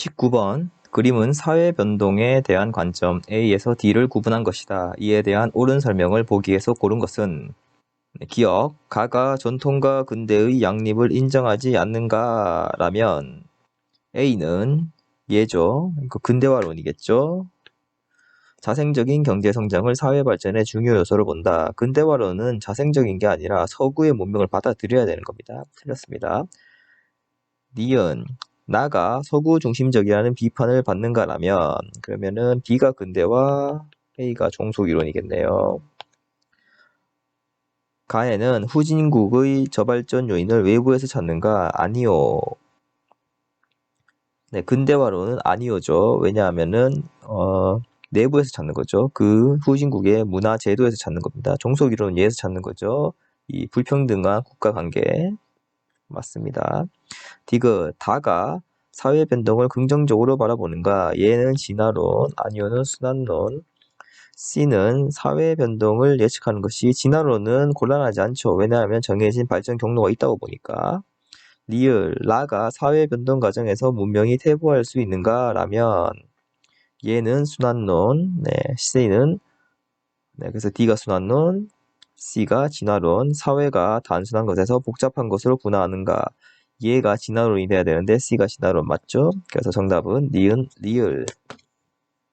19번 그림은 사회 변동에 대한 관점 A에서 D를 구분한 것이다. 이에 대한 옳은 설명을 보기에서 고른 것은 네, 기억, 가가 전통과 근대의 양립을 인정하지 않는가라면 A는 예죠. 그 근대화론이겠죠. 자생적인 경제 성장을 사회 발전의 중요 요소로 본다. 근대화론은 자생적인 게 아니라 서구의 문명을 받아들여야 되는 겁니다. 틀렸습니다. 니은 나가 서구 중심적이라는 비판을 받는가라면 그러면은 B가 근대화, A가 종속 이론이겠네요. 가에는 후진국의 저발전 요인을 외부에서 찾는가? 아니요. 네, 근대화론은 아니오죠. 왜냐하면은 어, 내부에서 찾는 거죠. 그 후진국의 문화 제도에서 찾는 겁니다. 종속 이론은 얘에서 찾는 거죠. 이 불평등한 국가 관계 맞습니다. 디귿 다가 사회 변동을 긍정적으로 바라보는가? 얘는 진화론, 아니오는 순환론. C는 사회 변동을 예측하는 것이 진화론은 곤란하지 않죠. 왜냐하면 정해진 발전 경로가 있다고 보니까. 리을, 라가 사회 변동 과정에서 문명이 퇴보할 수 있는가? 라면 얘는 순환론, 네, C는 네, 그래서 D가 순환론, C가 진화론, 사회가 단순한 것에서 복잡한 것으로 분화하는가? 얘가 진화론이 돼야 되는데 C가 진화론 맞죠? 그래서 정답은 니은, 리을.